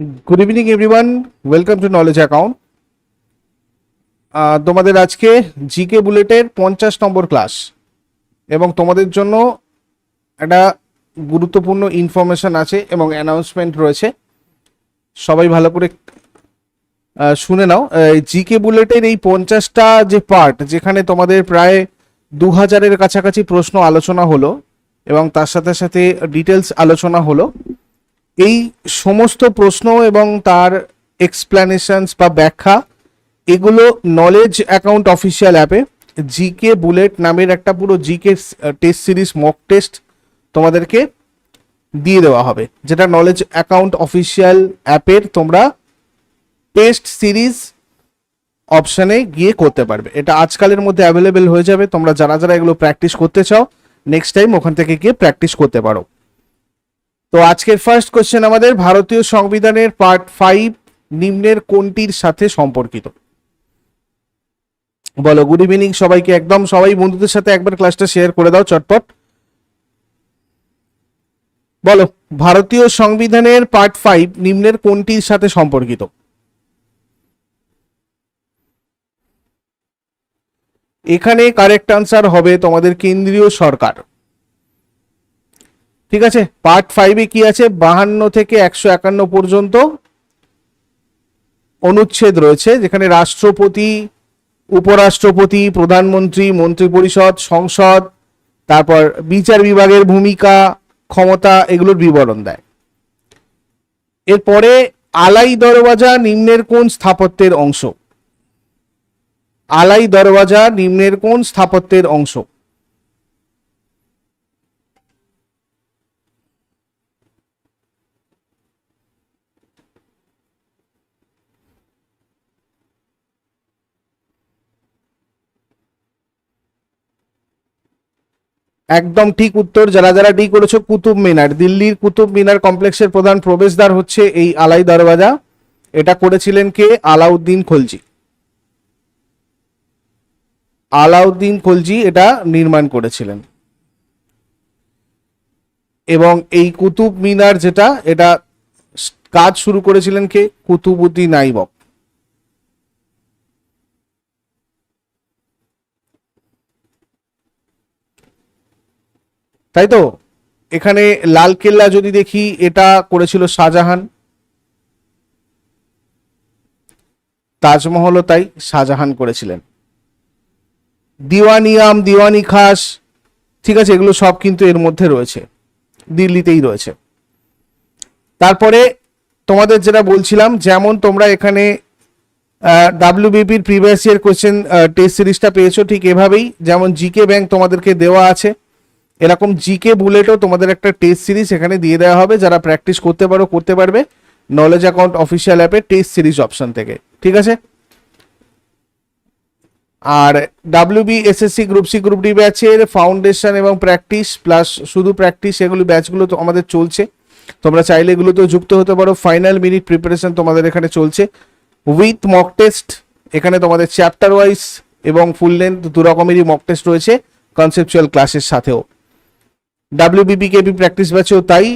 Good evening everyone welcome to knowledge account তোমাদের আজকে GK বুলেটের পঞ্চাশ নম্বর ক্লাস এবং তোমাদের জন্য একটা গুরুত্বপূর্ণ ইনফরমেশন আছে এবং অ্যানাউন্সমেন্ট রয়েছে। সবাই ভালো করে শুনে নাও। জিকে বুলেটের এই পঞ্চাশটা যে পার্ট যেখানে তোমাদের প্রায় দু হাজারের কাছাকাছি প্রশ্ন আলোচনা হলো এবং তার সাথে সাথে ডিটেলস আলোচনা হলো। এই সমস্ত প্রশ্ন এবং তার এক্সপ্লানেশনস বা ব্যাখ্যা, এগুলো নলেজ অ্যাকাউন্ট অফিসিয়াল অ্যাপে জিকে বুলেট নামের একটা পুরো GK test series mock test তোমাদেরকে দিয়ে দেওয়া হবে। যেটা নলেজ অ্যাকাউন্ট অফিসিয়াল অ্যাপের তোমরা টেস্ট সিরিজ অপশানে গিয়ে করতে পারবে। এটা আজকালের মধ্যে অ্যাভেলেবেল হয়ে যাবে। তোমরা যারা যারা এগুলো প্র্যাকটিস করতে চাও নেক্সট টাইম ওখান থেকে গিয়ে প্র্যাকটিস করতে পারো। তো আজকের ফার্স্ট কোশ্চেন আমাদের ভারতীয় সংবিধানের পার্ট ফাইভ নিম্নের কোনটির সাথে সম্পর্কিত? বলো গুড ইভিনিং সবাইকে একদম, সবাই বন্ধুদের সাথে একবার ক্লাসটা শেয়ার করে দাও চটপট। বলো, ভারতীয় সংবিধানের পার্ট ফাইভ নিম্নের কোনটির সাথে সম্পর্কিত? এখানে কারেক্ট আনসার হবে তোমাদের কেন্দ্রীয় সরকার। ঠিক আছে? পার্ট ফাইভে কি আছে? বাহান্ন থেকে একশো একান্ন পর্যন্ত অনুচ্ছেদ রয়েছে, যেখানে রাষ্ট্রপতি, উপরাষ্ট্রপতি, প্রধানমন্ত্রী, মন্ত্রিপরিষদ, সংসদ, তারপর বিচার বিভাগের ভূমিকা, ক্ষমতা এগুলোর বিবরণ দেয়। এরপরে আলাই দরওয়াজা নিম্নের কোন স্থাপত্যের অংশ? আলাই দরওয়াজা নিম্নের কোন স্থাপত্যের অংশ? একদম ঠিক উত্তর, যারা যারা ডি করেছ, কুতুব মিনার। দিল্লির কুতুব মিনার কমপ্লেক্সের প্রধান প্রবেশদ্বার হচ্ছে এই আলাই দরওয়াজা। এটা করেছিলেন কে? আলাউদ্দিন খলজি। আলাউদ্দিন খলজি এটা নির্মাণ করেছিলেন। এবং এই কুতুব মিনার যেটা, এটা কাজ শুরু করেছিলেন কে? কুতুবুদ্দিন আইবক তাই তো এখানে লাল কেল্লা যদি দেখি, এটা করেছিল শাহজাহান। তাজমহলও তাই শাহজাহান করেছিলেন। দিওয়ানি দিওয়ানিয়াম দিওয়ানি খাস, ঠিক আছে, এগুলো সব কিন্তু এর মধ্যে রয়েছে। দিল্লিতেই রয়েছে। তারপরে তোমাদের যেটা বলছিলাম, যেমন তোমরা এখানে ডাব্লিউবিপির প্রিভিয়াস ইয়ার কোশ্চেন টেস্ট সিরিজটা পেয়েছ ঠিক এভাবেই, যেমন জিকে ব্যাংক তোমাদেরকে দেওয়া আছে। এরকম জিকে বুলেটও তোমাদের একটা টেস্ট সিরিজ এখানে দিয়ে দেওয়া হবে। যারা প্র্যাকটিস করতে পারো, করতে পারবে। নলেজ অ্যাকাউন্ট অফিসিয়াল অ্যাপে টেস্ট সিরিজ অপশন থেকে। ঠিক আছে? আর WB SSC group C group D ব্যাচের ফাউন্ডেশন এবং প্র্যাকটিস প্লাস শুধু প্র্যাকটিস এগুলো ব্যাচগুলো তো আমাদের চলছে। তোমরা চাইলে এগুলোতেও যুক্ত হতে পারো। ফাইনাল মিনিট প্রিপারেশন তোমাদের এখানে চলছে। উইথ মক টেস্ট এখানে তোমাদের চ্যাপ্টার ওয়াইজ এবং ফুল লেন্থ দু রকমেরই মক টেস্ট রয়েছে। কনসেপচুয়াল ক্লাসের সাথেও। ডাব্লিউবিপিকেপি প্র্যাকটিস ব্যাচেও তাই।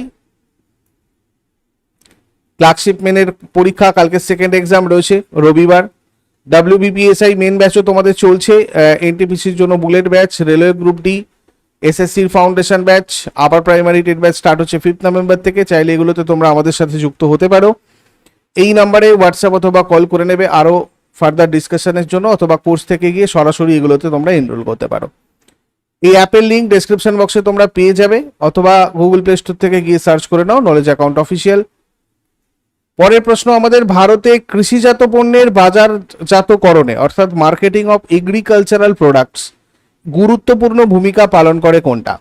ক্লার্কশিপ মেনের পরীক্ষা, কালকে সেকেন্ড এক্সাম রয়েছে রবিবার। ডাব্লিউবিপিএসআই মেন ব্যাচও তোমাদের চলছে এনটিপিসির জন্য bullet batch railway group D এসএসসির foundation batch upper primary TET batch start হচ্ছে ফিফথ নভেম্বর থেকে, চাইলে এগুলোতে তোমরা আমাদের সাথে যুক্ত হতে পারো। এই নাম্বারে হোয়াটসঅ্যাপ অথবা কল করে নেবে আরও ফার্দার ডিসকাশনের জন্য, অথবা কোর্স থেকে গিয়ে সরাসরি এগুলোতে তোমরা এনরোল করতে পারো। এই অ্যাপের লিঙ্ক ডেসক্রিপশন বক্সে তোমরা পেয়ে যাবে, অথবা গুগল প্লে স্টোর থেকে গিয়ে সার্চ করে নাও নলেজ অ্যাকাউন্ট অফিসিয়াল পরের প্রশ্ন, আমাদের ভারতে কৃষিজাত পণ্যের বাজারজাতকরণে, অর্থাৎ মার্কেটিং অফ এগ্রিকালচারাল প্রোডাক্টস গুরুত্বপূর্ণ ভূমিকা পালন করে কোনটা?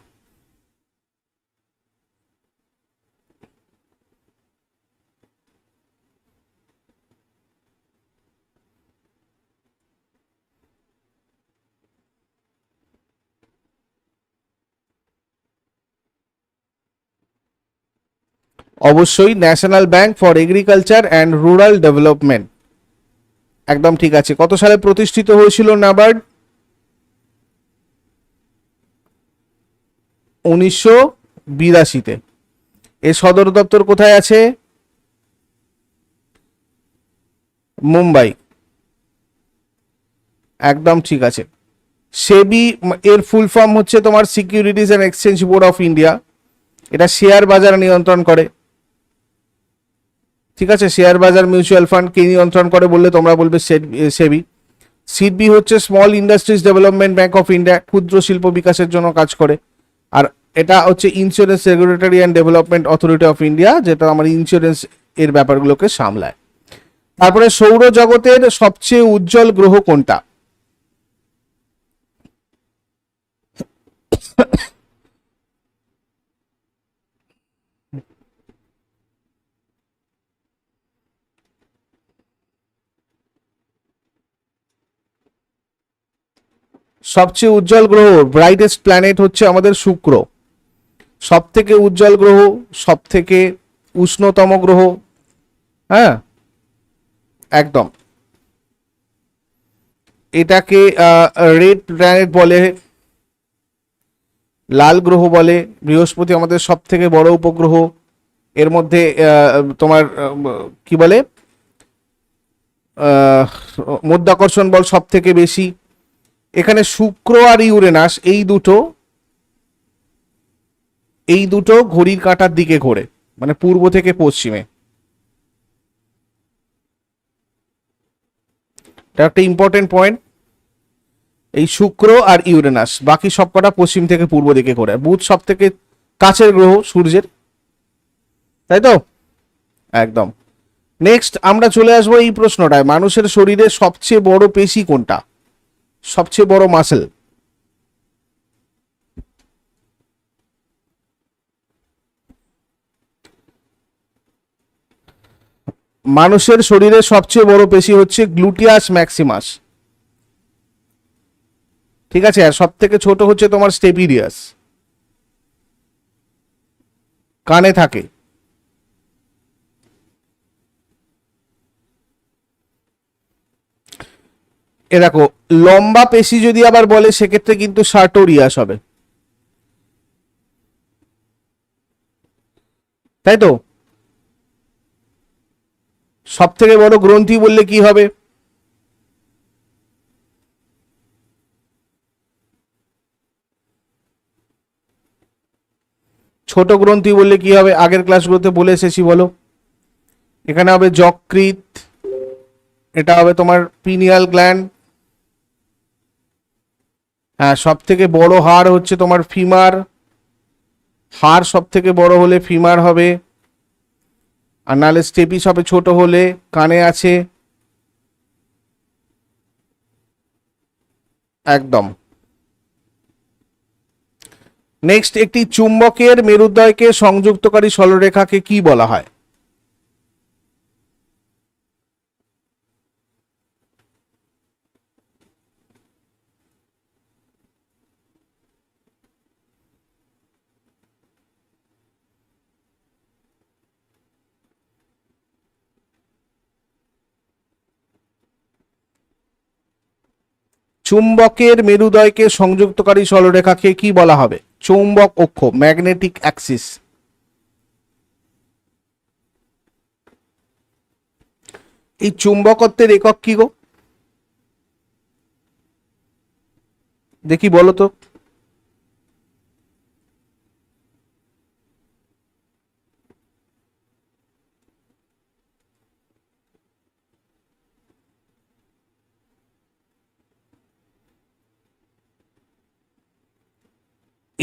অবশ্যই national bank for agriculture and rural development একদম ঠিক আছে। কত সালে প্রতিষ্ঠিত হয়েছিল নাবার্ড? উনিশশো বিরাশিতে। এর সদর দপ্তর কোথায় আছে? মুম্বাই। একদম ঠিক আছে। সেবি, এর ফুল ফর্ম হচ্ছে তোমার securities and exchange board of India এটা শেয়ার বাজার নিয়ন্ত্রণ করে। ঠিক আছে, শেয়ার বাজার মিউচুয়াল ফান্ড কে নিয়ন্ত্রণ করে বললে তোমরা বলবে সেবি। সিডবি হচ্ছে small industries development bank of India, ক্ষুদ্র শিল্প বিকাশের জন্য কাজ করে। আর এটা হচ্ছে insurance regulatory and development authority of India, যেটা আমার ইন্স্যুরেন্স এর ব্যাপারগুলোকে সামলায়। তারপরে সৌরজগতের সবচেয়ে উজ্জ্বল গ্রহ কোনটা? সবচেয়ে উজ্জ্বল গ্রহ ব্রাইটেস্ট প্ল্যানেট হচ্ছে আমাদের শুক্র। সব থেকে উজ্জ্বল গ্রহ সব থেকে উষ্ণতম গ্রহ হ্যাঁ? একদম। এটাকে রেড প্ল্যানেট বলে, লাল গ্রহ বলে, বৃহস্পতি আমাদের সব থেকে বড় উপগ্রহ। এর মধ্যে তোমার কি বলে? মধ্যাকর্ষণ বল সব থেকে বেশি। এখানে শুক্র আর ইউরেনাস, এই দুটো এই দুটো ঘড়ির কাঁটার দিকে ঘোরে মানে পূর্ব থেকে পশ্চিমে। এটা একটা ইম্পর্টেন্ট পয়েন্ট এই শুক্র আর ইউরেনাস, বাকি সবকটা পশ্চিম থেকে পূর্ব দিকে ঘোরে। বুধ সব থেকে কাছের গ্রহ, সূর্যের। তাই তো? একদম। নেক্সট আমরা চলে আসব এই প্রশ্নটায়, মানুষের শরীরে সবচেয়ে বড় পেশি কোনটা? সবচেয়ে বড় মাসেল মানুষের শরীরে সবচেয়ে বড় পেশি হচ্ছে গ্লুটিয়াস ম্যাক্সিমাস ঠিক আছে, আর সব থেকে ছোট হচ্ছে তোমার স্টেপিডিয়াস কানে থাকে। এ দেখো, লম্বা পেশি যদি আবার বলে, সেক্ষেত্রে কিন্তু সার্টোরিয়াস হবে। তাই তো? সব থেকে বড় গ্রন্থি বললে কি হবে? ছোট গ্রন্থি বললে কি হবে? আগের ক্লাসগুলোতে বলে এসেছি, বলো। এখানে হবে যকৃত এটা হবে তোমার পিনিয়াল গ্ল্যান্ড সব থেকে বড় হার হচ্ছে তোমার ফিমার। হার সব থেকে বড় হলে ফিমার হবে। আর নাহলে স্টেপিস হবে ছোট হলে কানে আছে। একদম। নেক্সট একটি চুম্বকের মেরুদয়কে সংযুক্তকারী সরলরেখাকে কি বলা হয়? চুম্বকের মেরুদয়কে সংযুক্তকারী সরলরেখাকে কি বলা হবে? চৌম্বক অক্ষ, ম্যাগনেটিক অ্যাক্সিস। এই চুম্বকত্বের একক কি গো? দেখি বলো তো।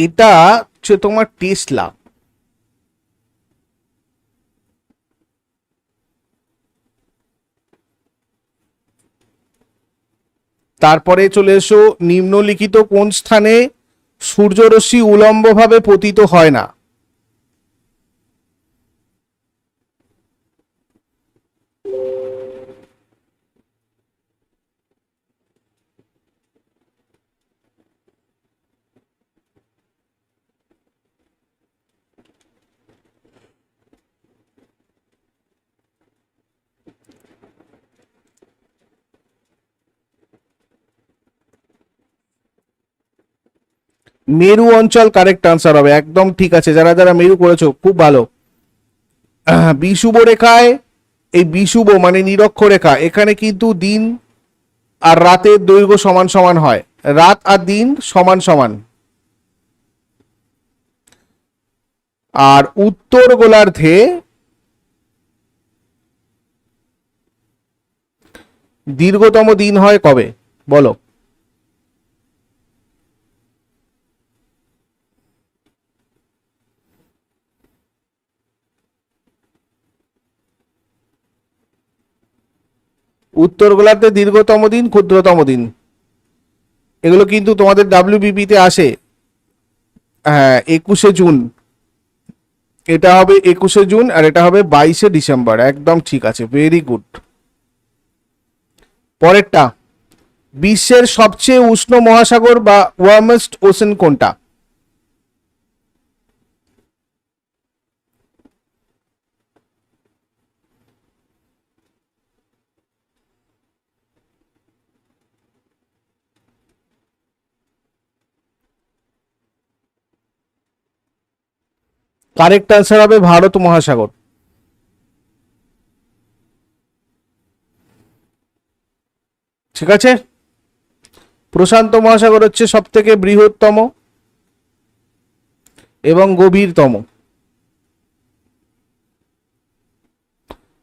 এটা হচ্ছে তোমার টেসলা তারপরে চলে এসো, নিম্নলিখিত কোন স্থানে সূর্যরশ্মি উলম্বভাবে পতিত হয় না? মেরু অঞ্চল কারেক্ট আনসার হবে। একদম ঠিক আছে। যারা যারা মেরু করেছ, খুব ভালো। বিষুব রেখায়, এই বিষুব মানে নিরক্ষরেখা এখানে কিন্তু দিন আর রাতের দৈর্ঘ্য সমান সমান হয়। রাত আর দিন সমান সমান। আর উত্তর গোলার্ধে দীর্ঘতম দিন হয় কবে? বলো। উত্তর গোলার্ধে দীর্ঘতম দিন, ক্ষুদ্রতম দিন। এগুলো কিন্তু তোমাদের ডাব্লিউবিপিতে আসে। হ্যাঁ একুশে জুন। এটা হবে একুশে জুন আর এটা হবে বাইশে ডিসেম্বর। একদম ঠিক আছে ভেরি গুড পরেরটা, বিশ্বের সবচেয়ে উষ্ণ মহাসাগর বা ওয়ার্মেস্ট ওশেন কোনটা? কারেক্ট আনসার হবে ভারত মহাসাগর। ঠিক আছে? প্রশান্ত মহাসাগর হচ্ছে সব থেকে বৃহত্তম এবং গভীরতম।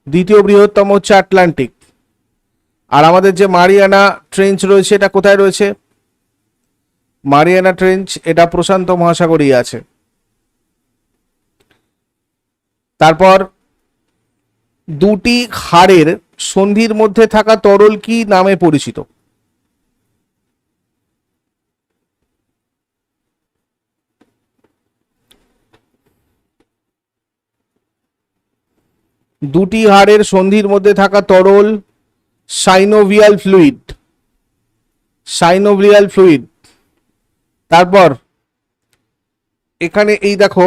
দ্বিতীয় বৃহত্তম হচ্ছে আটলান্টিক। আর আমাদের যে মারিয়ানা ট্রেঞ্চ রয়েছে, এটা কোথায় রয়েছে? মারিয়ানা ট্রেঞ্চ, এটা প্রশান্ত মহাসাগরেই আছে। তারপর দুটি হাড়ের সন্ধির মধ্যে থাকা তরল কি নামে পরিচিত? দুটি হাড়ের সন্ধির মধ্যে থাকা তরল সাইনোভিয়াল ফ্লুইড সাইনোভিয়াল ফ্লুইড তারপর এখানে এই দেখো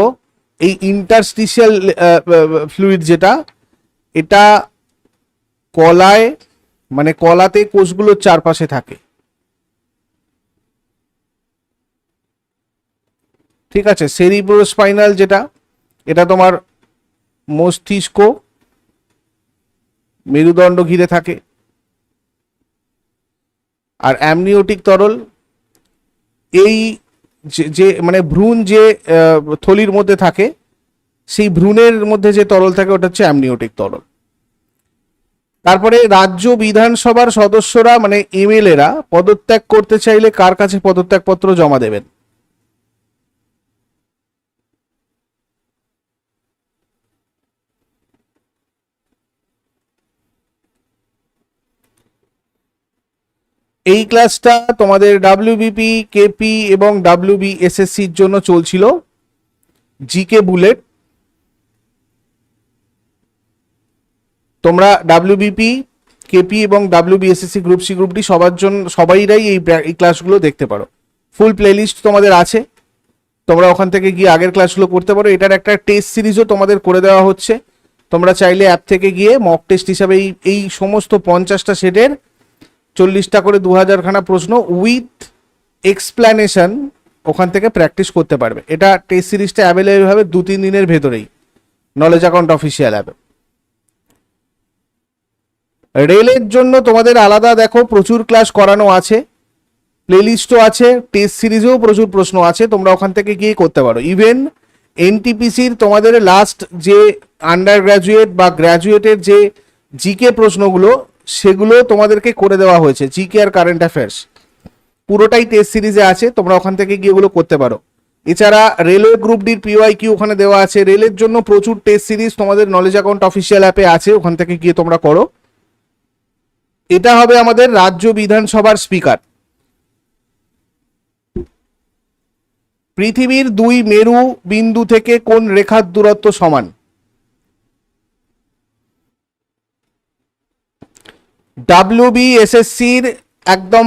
এই ইন্টারস্টিশিয়াল ফ্লুইড যেটা, এটা কলায় মানে কলাতে কোষগুলোর চারপাশে থাকে। ঠিক আছে? সেরিব্রোস্পাইনাল যেটা, এটা তোমার মস্তিষ্ক, মেরুদণ্ড ঘিরে থাকে। আর অ্যামনিওটিক তরল, এই যে- মানে ভ্রূণ যে থলির মধ্যে থাকে, সেই ভ্রূণের মধ্যে যে তরল থাকে, ওটা হচ্ছে অ্যামনিওটিক তরল। তারপরে রাজ্য বিধানসভার সদস্যরা মানে এমএলএরা পদত্যাগ করতে চাইলে কার কাছে পদত্যাগপত্র জমা দেবেন? এই ক্লাসটা তোমাদের ডাব্লিউবিপি কেপি এবং ডাব্লিউবি এসএসসির জন্য চলছিল। জিকে বুলেট তোমরা ডাব্লিউবিপি কেপি এবং WBSSC group C group D সবার জন্য সবাইরাই এই ক্লাসগুলো দেখতে পারো। ফুল প্লেলিস্ট তোমাদের আছে। তোমরা ওখান থেকে গিয়ে আগের ক্লাসগুলো করতে পারো। এটার একটা টেস্ট সিরিজও তোমাদের করে দেওয়া হচ্ছে। তোমরা চাইলে অ্যাপ থেকে গিয়ে মক টেস্ট হিসাবে এই এই সমস্ত পঞ্চাশটা সেটের চল্লিশটা করে দু হাজারখানা প্রশ্ন উইথ এক্সপ্ল্যানেশন ওখান থেকে প্র্যাকটিস করতে পারবে। এটা টেস্ট সিরিজটা অ্যাভেলেবেল হবে দু, তিন দিনের ভেতরেই নলেজ অ্যাকাউন্ট অফিসিয়াল অ্যাপে রেলের জন্য তোমাদের আলাদা দেখো, প্রচুর ক্লাস করানো আছে প্লেলিস্টও আছে টেস্ট সিরিজেও প্রচুর প্রশ্ন আছে, তোমরা ওখান থেকে গিয়ে করতে পারো। ইভেন এনটিপিসির তোমাদের লাস্ট যে আন্ডার গ্র্যাজুয়েট বা গ্র্যাজুয়েটের যে জিকে প্রশ্নগুলো সেগুলো তোমাদেরকে করে দেওয়া হয়েছে জিকে আর কারেন্ট অ্যাফেয়ার্স পুরোটাই টেস্ট সিরিজে আছে, তোমরা ওখান থেকে গিয়ে ওগুলো করতে পারো। এছাড়া রেলওয়ে গ্রুপ ডির পিওয়াই কিউ ওখানে দেওয়া আছে। রেলের জন্য প্রচুর টেস্ট সিরিজ তোমাদের নলেজ অ্যাকাউন্ট অফিসিয়াল অ্যাপে আছে, ওখান থেকে গিয়ে তোমরা করো। এটা হবে আমাদের রাজ্য বিধানসভার স্পিকার পৃথিবীর দুই মেরু বিন্দু থেকে কোন রেখার দূরত্ব সমান? ডাব্লিউবিএসএসসির একদম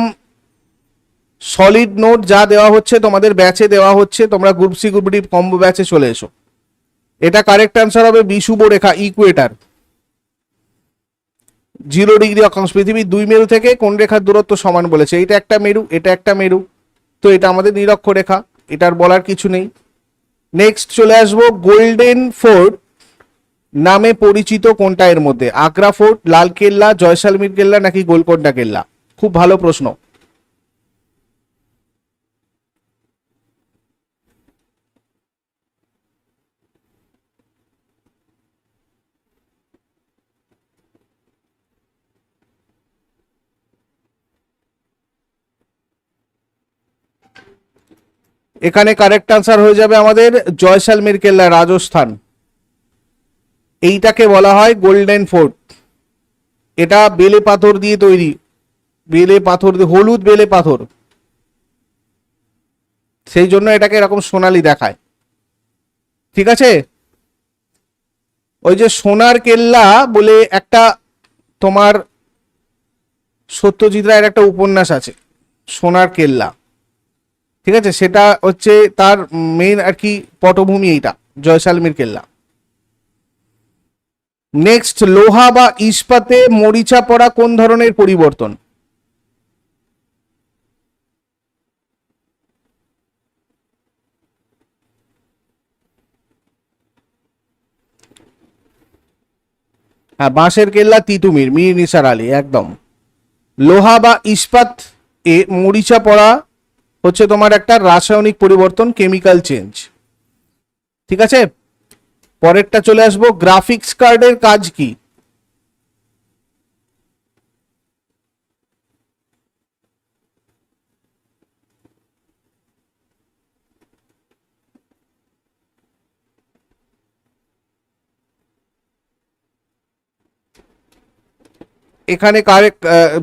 সলিড নোট যা দেওয়া হচ্ছে, তোমাদের ব্যাচে দেওয়া হচ্ছে, তোমরা group C group D combo ব্যাচে চলে এসো। এটা কারেক্ট অ্যান্সার হবে বিষুব রেখা ইকুয়েটার জিরো ডিগ্রি অক্ষাংশ পৃথিবীর দুই মেরু থেকে কোন রেখার দূরত্ব সমান বলেছে? এটা একটা মেরু, এটা একটা মেরু। তো এটা আমাদের নিরক্ষ রেখা এটার বলার কিছু নেই। নেক্সট চলে আসব গোল্ডেন ফোর্ট নামে পরিচিত কোনটা এর মধ্যে? আগ্রা ফোর্ট লাল কেল্লা জয়সালমীর কেল্লা নাকি গোলকোন্ডা কেল্লা? খুব ভালো প্রশ্ন। এখানে কারেক্ট আনসার হয়ে যাবে আমাদের জয়সালমীর কেল্লা রাজস্থান। এইটাকে বলা হয় গোল্ডেন ফোর্ট এটা বেলে পাথর দিয়ে তৈরি। বেলে পাথর দিয়ে, হলুদ বেলে পাথর। সেই জন্য এটাকে এরকম সোনালি দেখায়। ঠিক আছে? ওই যে সোনার কেল্লা বলে একটা তোমার সত্যজিৎ রায়ের একটা উপন্যাস আছে, সোনার কেল্লা। ঠিক আছে? সেটা হচ্ছে তার মেইন আর কি পটভূমি এইটা জয়সালমীর কেল্লা। নেক্সট লোহা বা ইস্পাতে মরিচা পড়া কোন ধরনের পরিবর্তন? হ্যাঁ বাঁশের কেল্লা, তিতুমির, মীর, নিসার আলী, একদম। লোহা বা ইস্পাত এ মরিচা পড়া হচ্ছে তোমার একটা রাসায়নিক পরিবর্তন কেমিক্যাল চেঞ্জ ঠিক আছে? পরেরটা চলে আসব গ্রাফিক্স কার্ডের কাজ কি? এখানে কারেক্ট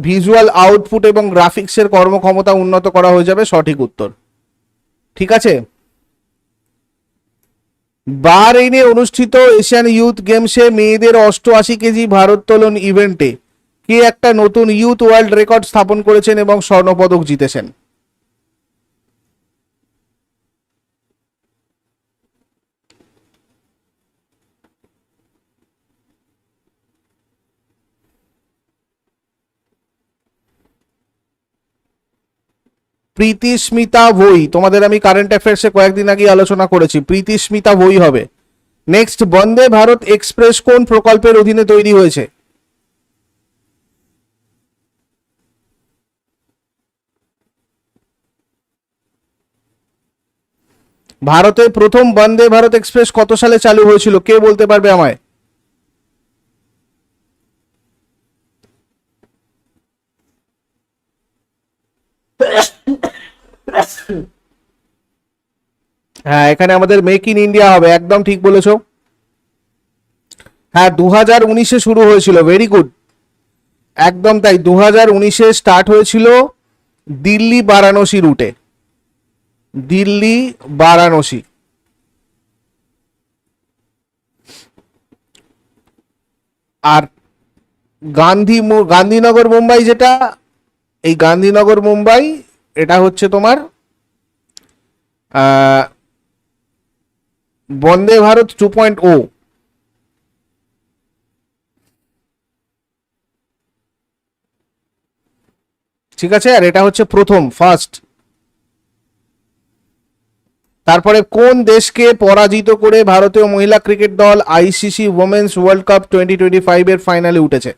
ভিজুয়াল আউটপুট এবং গ্রাফিক্সের কর্মক্ষমতা উন্নত করা হয়ে যাবে, সঠিক উত্তর। ঠিক আছে? বারএইনে অনুষ্ঠিত এশিয়ান ইউথ গেমসে মেয়েদের অষ্টআশি কেজি ভারোত্তোলন ইভেন্টে কে একটা নতুন ইউথ ওয়ার্ল্ড রেকর্ড স্থাপন করেছেন এবং স্বর্ণপদক জিতেছেন। প্রীতি স্মিতা বই তোমাদের আমি কারেন্ট অ্যাফেয়ার্সে কয়েকদিন আগে আলোচনা করেছি। প্রীতিস্মিতা বই হবে। নেক্সট বন্দে ভারত এক্সপ্রেস কোন প্রকল্পের অধীনে তৈরি হয়েছে? ভারতে প্রথম বন্দে ভারত এক্সপ্রেস কত সালে চালু হয়েছিল? কে বলতে পারবে আমায়? হ্যাঁ এখানে আমাদের মেক ইন ইন্ডিয়া হবে, একদম ঠিক বলেছ। হ্যাঁ দু হাজার উনিশে শুরু হয়েছিল ভেরি গুড একদম তাই দু হাজার উনিশে স্টার্ট হয়েছিল দিল্লি বারাণসী রুটে দিল্লি বারাণসী। আর গান্ধী গান্ধীনগর মুম্বাই যেটা, এই গান্ধীনগর মুম্বাই এটা হচ্ছে তোমার Vande Bharat two point o ঠিক আছে? আর এটা হচ্ছে প্রথম ফার্স্ট তারপরে কোন দেশকে পরাজিত করে ভারতীয় মহিলা ক্রিকেট দল ICC women's world cup twenty twenty five এর ফাইনালে উঠেছে?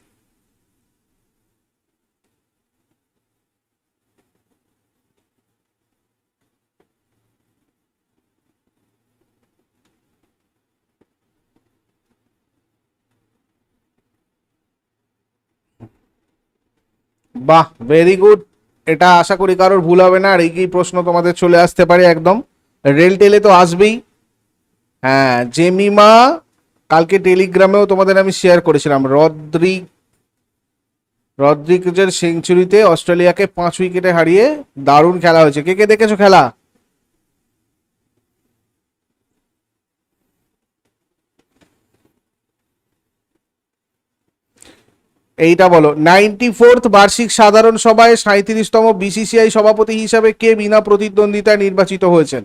বাহ ভেরি গুড এটা আশা করি কারোর ভুল হবে না, আর এই প্রশ্ন তোমাদের চলে আসতে পারে একদম। রেল টেলে তো আসবেই। হ্যাঁ জেমিমা, কালকে টেলিগ্রামেও তোমাদের আমি শেয়ার করেছিলাম। রদ্রিক রদ্রিকের সেঞ্চুরিতে অস্ট্রেলিয়াকে পাঁচ উইকেটে হারিয়ে দারুণ খেলা হয়েছে। কে কে দেখেছ খেলা? এইটা বলো নাইনটি ফোর্থ বার্ষিক সাধারণ সভায় সাঁত্রিশতম বিসিসিআই সভাপতি হিসাবে কে বিনা প্রতিদ্বন্দ্বিতায় নির্বাচিত হয়েছেন?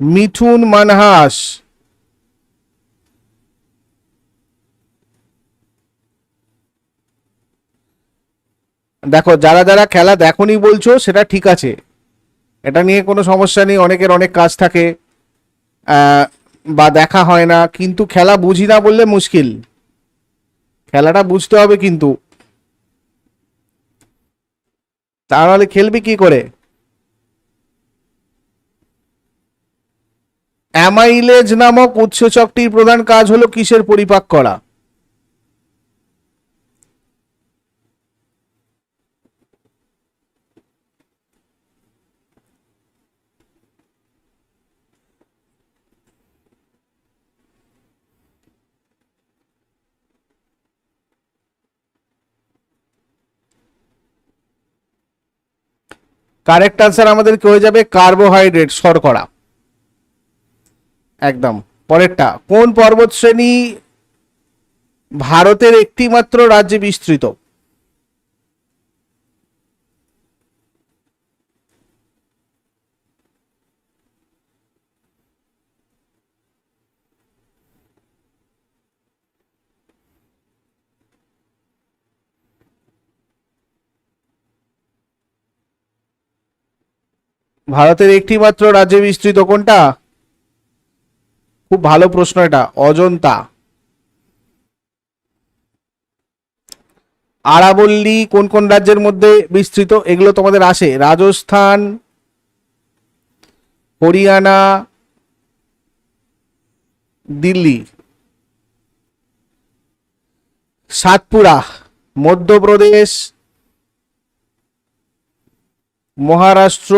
মিঠুন মানহাস। দেখো, যারা যারা খেলা দেখনি বলছো, সেটা ঠিক আছে। এটা নিয়ে কোনো সমস্যা নেই, অনেকের অনেক কাজ থাকে বা দেখা হয় না, কিন্তু খেলা বুঝি না বললে মুশকিল। খেলাটা বুঝতে হবে কিন্তু। তাহলে খেলবি কি করে? অ্যামাইলেজ নামক উৎসেচকটির প্রধান কাজ হলো কিসের পরিপাক করা? কারেক্ট আনসার আমাদের কি হয়ে যাবে কার্বোহাইড্রেট শর্করা। একদম। পরেরটা, কোন পর্বত শ্রেণি ভারতের একটিমাত্র রাজ্যে বিস্তৃত? ভারতের একটি মাত্র রাজ্যে বিস্তৃত কোনটা? খুব ভালো প্রশ্ন এটা, অজন্তা। আরাবল্লী কোন কোন রাজ্যের মধ্যে বিস্তৃত এগুলো তোমাদের আসে। রাজস্থান, হরিয়ানা, দিল্লি। সাতপুরা, মধ্যপ্রদেশ, মহারাষ্ট্র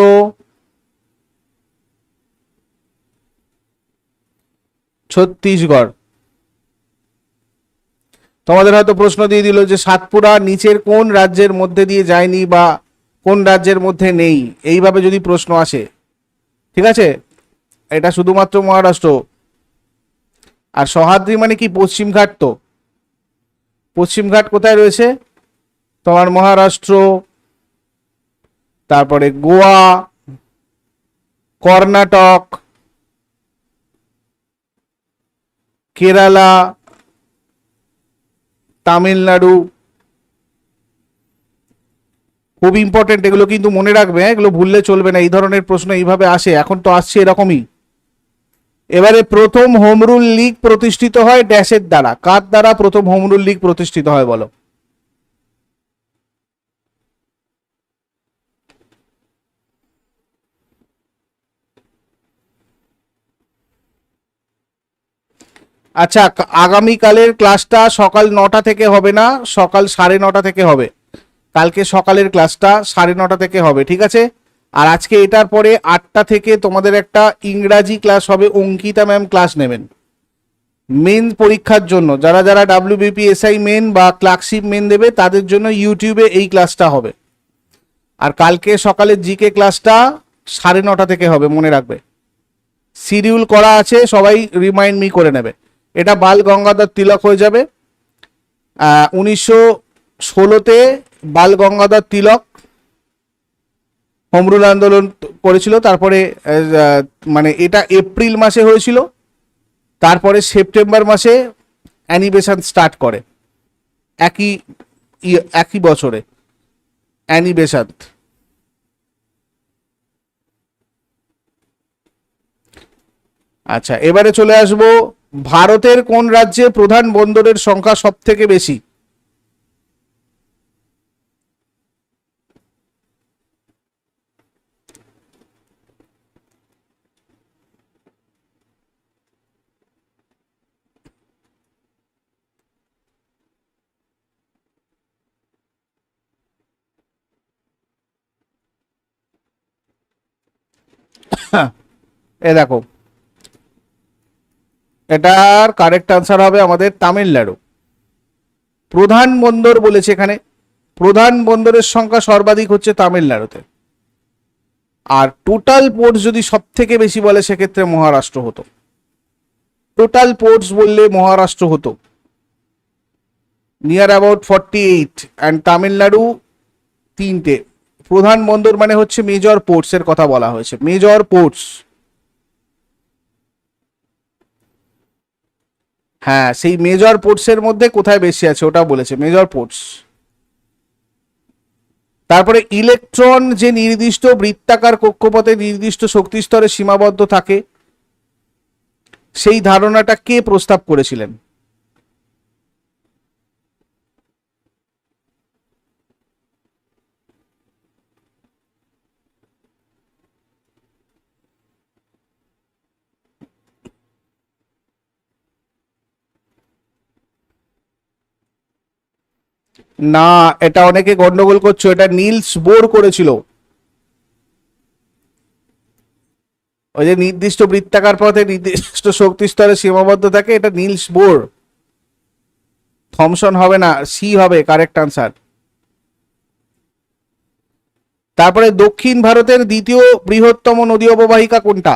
ছত্তিশগড়। তোমাদের হয়তো প্রশ্ন দিয়ে দিল যে সাতপুরা নিচের কোন রাজ্যের মধ্যে দিয়ে যায়নি বা কোন রাজ্যের মধ্যে নেই? এইভাবে যদি প্রশ্ন আসে, ঠিক আছে? এটা শুধুমাত্র মহারাষ্ট্র। আর সহাদ্রি মানে কি? পশ্চিমঘাট তো। পশ্চিমঘাট কোথায় রয়েছে? তোমার মহারাষ্ট্র, তারপরে গোয়া, কর্ণাটক কেরালা তামিলনাড়ু খুব ইম্পর্টেন্ট এগুলো কিন্তু মনে রাখবে, এগুলো ভুললে চলবে না, এই ধরনের প্রশ্ন এইভাবে আসে, এখন তো আসছে এরকমই। এবারে প্রথম হোমরুল লিগ প্রতিষ্ঠিত হয় ড্যাশের দ্বারা। কার দ্বারা প্রথম হোমরুল লীগ প্রতিষ্ঠিত হয় বলো? আচ্ছা আগামীকালের ক্লাসটা সকাল নটা থেকে হবে না? সকাল সাড়ে নটা থেকে হবে। কালকে সকালের ক্লাসটা সাড়ে নটা থেকে হবে, ঠিক আছে? আর আজকে এটার পরে আটটা থেকে তোমাদের একটা ইংরাজি ক্লাস হবে, অঙ্কিতা ম্যাম ক্লাস নেবেন। মেন পরীক্ষার জন্য, যারা যারা ডাব্লিউবিপিএসআই মেন বা ক্লার্কশিপ মেন দেবে, তাদের জন্য ইউটিউবে এই ক্লাসটা হবে। আর কালকে সকালের জিকে ক্লাসটা সাড়ে নটা থেকে হবে, মনে রাখবে। শিডিউল করা আছে, সবাই রিমাইন্ড মি করে নেবে। এটা বাল গঙ্গাধর তিলক হয়ে যাবে। উনিশশো ষোলোতে বাল গঙ্গাধর তিলক হোমরুল আন্দোলন করেছিল, তারপরে মানে এটা এপ্রিল মাসে হয়েছিল, তারপরে সেপ্টেম্বর মাসে অ্যানিবেশন স্টার্ট করে, একই ইয়ে- একই বছরে অ্যানিবেশন আচ্ছা এবারে চলে আসব ভারতের কোন রাজ্যে প্রধান বন্দরের সংখ্যা সব থেকে বেশি? এ দেখো এটার কারেক্ট আনসার হবে আমাদের তামিলনাড়ু। প্রধান বন্দর বলেছে এখানে। প্রধান বন্দরের সংখ্যা সর্বাধিক হচ্ছে তামিলনাড়ুতে। আর টোটাল পোর্টস যদি সব থেকে বেশি বলে, সেক্ষেত্রে মহারাষ্ট্র হতো। টোটাল পোর্টস বললে মহারাষ্ট্র হতো। Near about forty eight and Tamil Nadu তিনটে। প্রধান বন্দর মানে হচ্ছে মেজর পোর্টস এর কথা বলা হয়েছে। মেজর পোর্টস হ্যাঁ সেই মেজর পোর্টসের মধ্যে কোথায় বেশি আছে ওটা বলেছে মেজর পোর্টস তারপরে ইলেকট্রন যে নির্দিষ্ট বৃত্তাকার কক্ষপথে নির্দিষ্ট শক্তিস্তরে সীমাবদ্ধ থাকে, সেই ধারণাটা কে প্রস্তাব করেছিলেন? না, এটা অনেকে গন্ডগোল করছ, এটা নীলস বোর করেছিল। ওই যে নির্দিষ্ট বৃত্তাকার পথে নির্দিষ্ট শক্তি স্তরে সীমাবদ্ধ থাকে, এটা নীলস বোর। থমসন হবে না সি হবে কারেক্ট আনসার তারপরে দক্ষিণ ভারতের দ্বিতীয় বৃহত্তম নদী অববাহিকা কোনটা?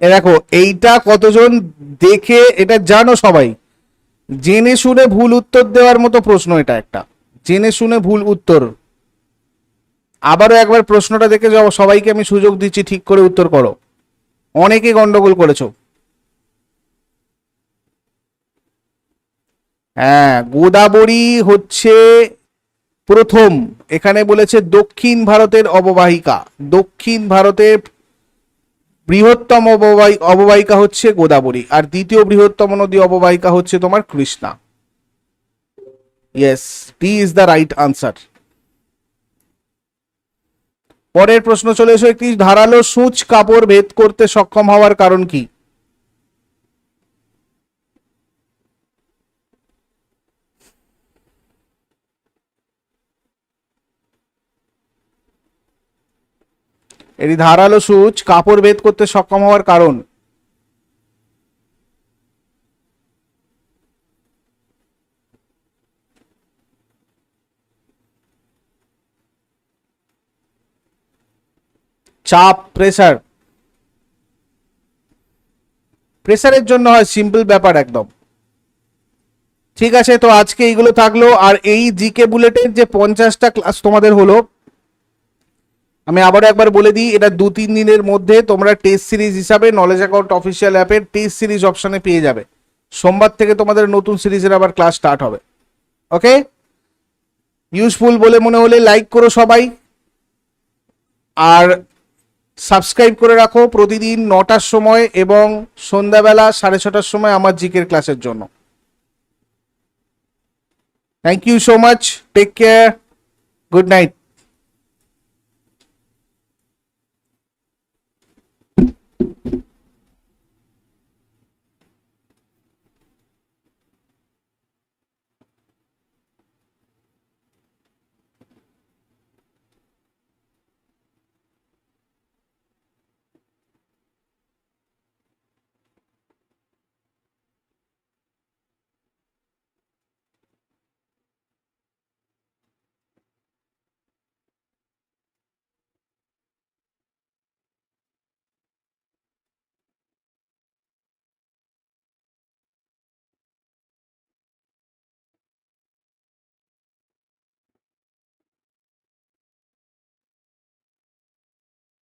এ দেখো, এইটা কতজন দেখে এটা জানো সবাই? জেনে শুনে ভুল উত্তর দেওয়ার মতো প্রশ্ন এটা একটা। জেনে শুনে ভুল উত্তর। আবারও একবার প্রশ্নটা দেখে সবাইকে আমি সুযোগ দিচ্ছি, ঠিক করে উত্তর করো। অনেকে গন্ডগোল করেছ। হ্যাঁ গোদাবরী হচ্ছে প্রথম। এখানে বলেছে দক্ষিণ ভারতের অববাহিকা। দক্ষিণ ভারতের বৃহত্তম অববাহি- অববাহিকা হচ্ছে গোদাবরী, আর দ্বিতীয় বৃহত্তম নদী অববাহিকা হচ্ছে তোমার Krishna. Yes it is the right answer পরের প্রশ্ন চলে এসো, একটি ধারালো সূচ কাপড় ভেদ করতে সক্ষম হওয়ার কারণ কি? এটি ধারালো সূচ কাপড় ভেদ করতে সক্ষম হওয়ার কারণ। চাপ প্রেসার প্রেসারের জন্য হয় সিম্পল ব্যাপার একদম। ঠিক আছে, তো আজকে এইগুলো থাকল, আর এই জিকে বুলেটের যে পঞ্চাশটা ক্লাস তোমাদের হলো আমি আবারও একবার বলে দিই, এটা দু তিন দিনের মধ্যে তোমরা টেস্ট সিরিজ হিসাবে নলেজ অ্যাকাউন্ট অফিসিয়াল অ্যাপের টেস্ট সিরিজ অপশানে পেয়ে যাবে। সোমবার থেকে তোমাদের নতুন সিরিজের আবার ক্লাস স্টার্ট হবে। ওকে ইউজফুল বলে মনে হলে লাইক করো সবাই। আর সাবস্ক্রাইব করে রাখো প্রতিদিন নটার সময় এবং সন্ধ্যাবেলা সাড়ে ছটার সময় আমার জিকের ক্লাসের জন্য। Thank you so much take care good night